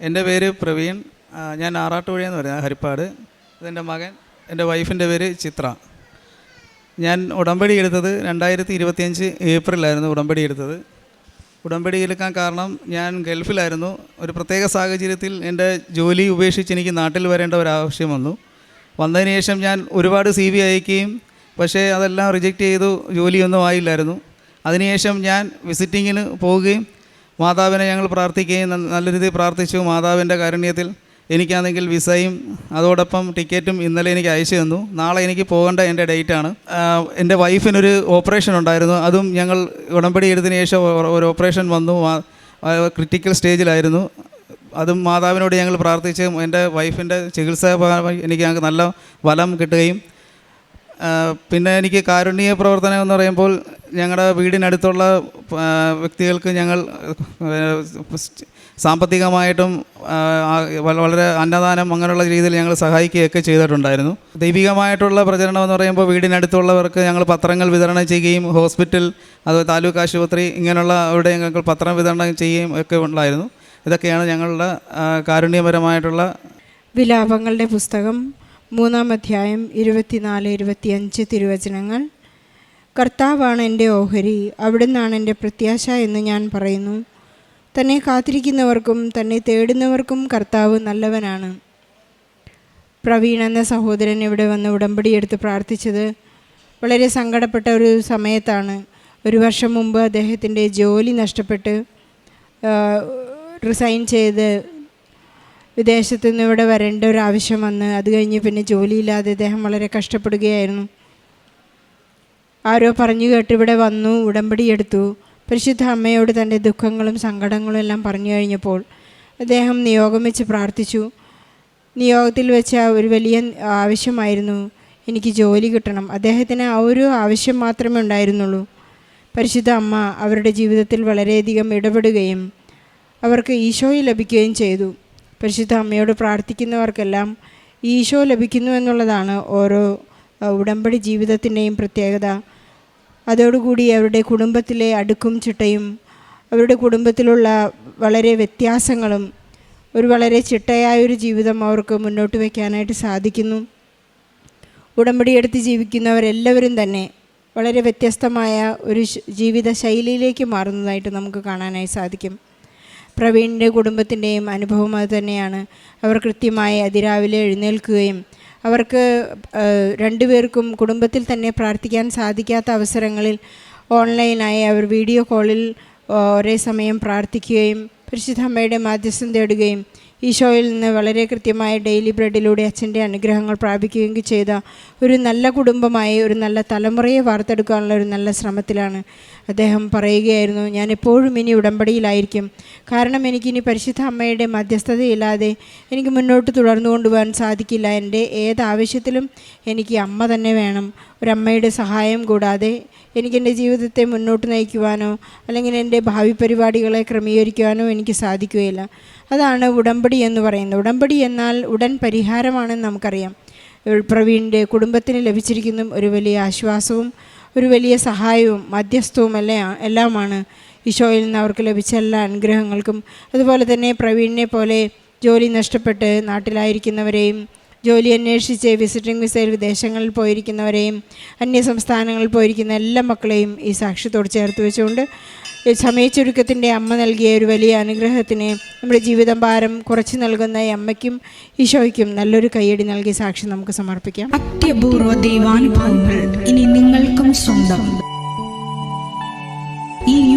എന്റെ പേര് പ്രവീൺ. ഞാൻ ആറാട്ടുപുഴ എന്ന് പറയുന്നത് ഹരിപ്പാട്. ഇതെന്റെ മകൻ. എന്റെ വൈഫിന്റെ പേര് ചിത്ര. ഞാൻ ഉടമ്പടി എടുത്തത് രണ്ടായിരത്തി ഇരുപത്തിയഞ്ച് ഏപ്രിലായിരുന്നു ഉടമ്പടി എടുത്തത്. ഉടമ്പടി എടുക്കാൻ കാരണം ഞാൻ ഗൾഫിലായിരുന്നു. ഒരു പ്രത്യേക സാഹചര്യത്തിൽ എന്റെ ജോലി ഉപേക്ഷിച്ച് എനിക്ക് നാട്ടിൽ വരേണ്ട ഒരു ആവശ്യം വന്നു. വന്നതിന് ശേഷം ഞാൻ ഒരുപാട് സി ബി അയക്കുകയും പക്ഷേ അതെല്ലാം റിജക്റ്റ് ചെയ്തു ജോലിയൊന്നും ആയില്ലായിരുന്നു. അതിനുശേഷം ഞാൻ വിസിറ്റിങ്ങിന് പോവുകയും മാതാവിനെ ഞങ്ങൾ പ്രാർത്ഥിക്കുകയും നല്ല രീതിയിൽ പ്രാർത്ഥിച്ചു. മാതാവിന്റെ കാരുണ്യത്തിൽ എനിക്കാണെങ്കിൽ വിസയും അതോടൊപ്പം ടിക്കറ്റും ഇന്നലെ എനിക്ക് അയച്ചു തന്നു. നാളെ എനിക്ക് പോകേണ്ട എന്റെ ഡേറ്റാണ്. എന്റെ വൈഫിനൊരു ഓപ്പറേഷൻ ഉണ്ടായിരുന്നു. അതും ഞങ്ങൾ ഉടമ്പടി എടുത്തതിന് ശേഷം ഒരു ഓപ്പറേഷൻ വന്നു. ക്രിട്ടിക്കൽ സ്റ്റേജിലായിരുന്നു. അതും മാതാവിനോട് ഞങ്ങൾ പ്രാർത്ഥിച്ച് എന്റെ വൈഫിന്റെ ചികിത്സ എനിക്ക് ഞങ്ങൾക്ക് നല്ല ഫലം കിട്ടുകയും പിന്നെ എനിക്ക് കാരുണ്യ പ്രവർത്തനം എന്ന് പറയുമ്പോൾ ഞങ്ങളുടെ വീടിനടുത്തുള്ള വ്യക്തികൾക്ക് ഞങ്ങൾ സാമ്പത്തികമായിട്ടും വളരെ അന്നദാനം അങ്ങനെയുള്ള രീതിയിൽ ഞങ്ങൾ സഹായിക്കുകയൊക്കെ ചെയ്തിട്ടുണ്ടായിരുന്നു. ദൈവികമായിട്ടുള്ള പ്രചരണം എന്ന് പറയുമ്പോൾ വീടിനടുത്തുള്ളവർക്ക് ഞങ്ങൾ പത്രങ്ങൾ വിതരണം ചെയ്യുകയും ഹോസ്പിറ്റൽ അത് താലൂക്ക് ആശുപത്രി ഇങ്ങനെയുള്ള അവിടെ ഞങ്ങൾ പത്രം വിതരണം ചെയ്യുകയും ഒക്കെ ഉണ്ടായിരുന്നു. ഇതൊക്കെയാണ് ഞങ്ങളുടെ കാരുണ്യപരമായിട്ടുള്ള വിലാപങ്ങളുടെ പുസ്തകം. മൂന്നാം അധ്യായം ഇരുപത്തിനാല് ഇരുപത്തിയഞ്ച് തിരുവചനങ്ങൾ. കർത്താവാണ് എന്റെ ഓഹരി അവിടുന്നാണ് എന്റെ പ്രത്യാശ എന്ന് ഞാൻ പറയുന്നു. തന്നെ കാത്തിരിക്കുന്നവർക്കും തന്നെ തേടുന്നവർക്കും കർത്താവ് നല്ലവനാണ്. പ്രവീൺ എന്ന സഹോദരൻ ഇവിടെ വന്ന് ഉടമ്പടി ഉടമ്പടിയെടുത്ത് പ്രാർത്ഥിച്ചത് വളരെ സങ്കടപ്പെട്ട ഒരു സമയത്താണ്. ഒരു വർഷം മുമ്പ് അദ്ദേഹത്തിന്റെ ജോലി നഷ്ടപ്പെട്ട് റിസൈൻ ചെയ്ത് വിദേശത്തു നിന്ന് ഇവിടെ വരേണ്ട ഒരു ആവശ്യം വന്ന് അത് കഴിഞ്ഞ് പിന്നെ ജോലിയില്ലാതെ അദ്ദേഹം വളരെ കഷ്ടപ്പെടുകയായിരുന്നു. ആരോ പറഞ്ഞു കേട്ട് ഇവിടെ വന്നു ഉടമ്പടി എടുത്തു. പരിശുദ്ധ അമ്മയോട് തന്റെ ദുഃഖങ്ങളും സങ്കടങ്ങളും എല്ലാം പറഞ്ഞു കഴിഞ്ഞപ്പോൾ അദ്ദേഹം നിയോഗം വെച്ച് പ്രാർത്ഥിച്ചു. നിയോഗത്തിൽ വെച്ച ഒരു വലിയ ആവശ്യമായിരുന്നു. എനിക്ക് ജോലി കിട്ടണം. അദ്ദേഹത്തിന് ആ ഒരു ആവശ്യം മാത്രമേ ഉണ്ടായിരുന്നുള്ളൂ. പരിശുദ്ധ അമ്മ അവരുടെ ജീവിതത്തിൽ വളരെയധികം ഇടപെടുകയും അവർക്ക് ഈശോയിൽ ലഭിക്കുകയും ചെയ്തു. പരിശുദ്ധ അമ്മയോട് പ്രാർത്ഥിക്കുന്നവർക്കെല്ലാം ഈശോ ലഭിക്കുന്നു എന്നുള്ളതാണ് ഓരോ ഉടമ്പടി ജീവിതത്തിന്റെയും പ്രത്യേകത. അതോടുകൂടി അവരുടെ കുടുംബത്തിലെ അടുക്കും ചിട്ടയും അവരുടെ കുടുംബത്തിലുള്ള വളരെ വ്യത്യാസങ്ങളും ഒരു വളരെ ചിട്ടയായൊരു ജീവിതം അവർക്ക് മുന്നോട്ട് വയ്ക്കാനായിട്ട് സാധിക്കുന്നു. ഉടമ്പടിയെടുത്ത് ജീവിക്കുന്നവരെല്ലാവരും തന്നെ വളരെ വ്യത്യസ്തമായ ഒരു ജീവിത ശൈലിയിലേക്ക് മാറുന്നതായിട്ട് നമുക്ക് കാണാനായി സാധിക്കും. പ്രവീണിന്റെ കുടുംബത്തിന്റെയും അനുഭവം അത് തന്നെയാണ്. അവർ കൃത്യമായി അതിരാവിലെ എഴുന്നേൽക്കുകയും അവർക്ക് രണ്ടുപേർക്കും കുടുംബത്തിൽ തന്നെ പ്രാർത്ഥിക്കാൻ സാധിക്കാത്ത അവസരങ്ങളിൽ ഓൺലൈനായി അവർ വീഡിയോ കോളിൽ ഒരേ സമയം പ്രാർത്ഥിക്കുകയും പരിശുദ്ധ അമ്മയുടെ മാധ്യസ്ഥം തേടുകയും ഈശോയിൽ നിന്ന് വളരെ കൃത്യമായ ഡെയിലി ബ്രെഡിലൂടെ അച്ഛന്റെ അനുഗ്രഹങ്ങൾ പ്രാപിക്കുകയും ചെയ്ത ഒരു നല്ല കുടുംബമായി ഒരു നല്ല തലമുറയെ വാർത്തെടുക്കാനുള്ള ഒരു നല്ല ശ്രമത്തിലാണ് അദ്ദേഹം പറയുകയായിരുന്നു. ഞാൻ എപ്പോഴും ഇനി ഉടമ്പടിയിലായിരിക്കും. കാരണം എനിക്കിനി പരിശുദ്ധ അമ്മയുടെ മധ്യസ്ഥതയില്ലാതെ എനിക്ക് മുന്നോട്ട് തുടർന്നു കൊണ്ടുപോകാൻ സാധിക്കില്ല. എന്റെ ഏതാവശ്യത്തിലും എനിക്ക് അമ്മ തന്നെ വേണം. ഒരമ്മയുടെ സഹായം കൂടാതെ എനിക്കെന്റെ ജീവിതത്തെ മുന്നോട്ട് നയിക്കുവാനോ അല്ലെങ്കിൽ എന്റെ ഭാവി പരിപാടികളെ ക്രമീകരിക്കുവാനോ എനിക്ക് സാധിക്കുകയില്ല. അതാണ് ഉടമ്പടി എന്ന് പറയുന്നത്. ഉടമ്പടി എന്നാൽ ഉടൻ പരിഹാരമാണെന്ന് നമുക്കറിയാം. പ്രവീണിന്റെ കുടുംബത്തിന് ലഭിച്ചിരിക്കുന്ന ഒരു വലിയ ആശ്വാസവും ഒരു വലിയ സഹായവും മധ്യസ്ഥവും എല്ലാം എല്ലാമാണ് ഈശോയിൽ നിന്ന് അവർക്ക് ലഭിച്ച എല്ലാ അനുഗ്രഹങ്ങൾക്കും. അതുപോലെ തന്നെ പ്രവീണിനെ പോലെ ജോലി നഷ്ടപ്പെട്ട് നാട്ടിലായിരിക്കുന്നവരെയും ജോലി അന്വേഷിച്ച് വിസിറ്റിംഗ് വിസയിൽ വിദേശങ്ങളിൽ പോയിരിക്കുന്നവരെയും അന്യ സംസ്ഥാനങ്ങളിൽ പോയിരിക്കുന്ന എല്ലാ മക്കളെയും ഈ സാക്ഷ്യത്തോട് ചേർത്ത് വെച്ചുകൊണ്ട് സമയച്ചുരുക്കത്തിന്റെ അമ്മ നൽകിയ ഒരു വലിയ അനുഗ്രഹത്തിന് നമ്മുടെ ജീവിതം ഭാരം കുറച്ച് നൽകുന്ന അമ്മയ്ക്കും ഈശോയ്ക്കും നല്ലൊരു കൈയടി നൽകി സാക്ഷി നമുക്ക് സമർപ്പിക്കാം. അത്യപൂർവ ദൈവാനുഭവങ്ങൾ ഇനി നിങ്ങൾക്കും സ്വന്തം. ഈ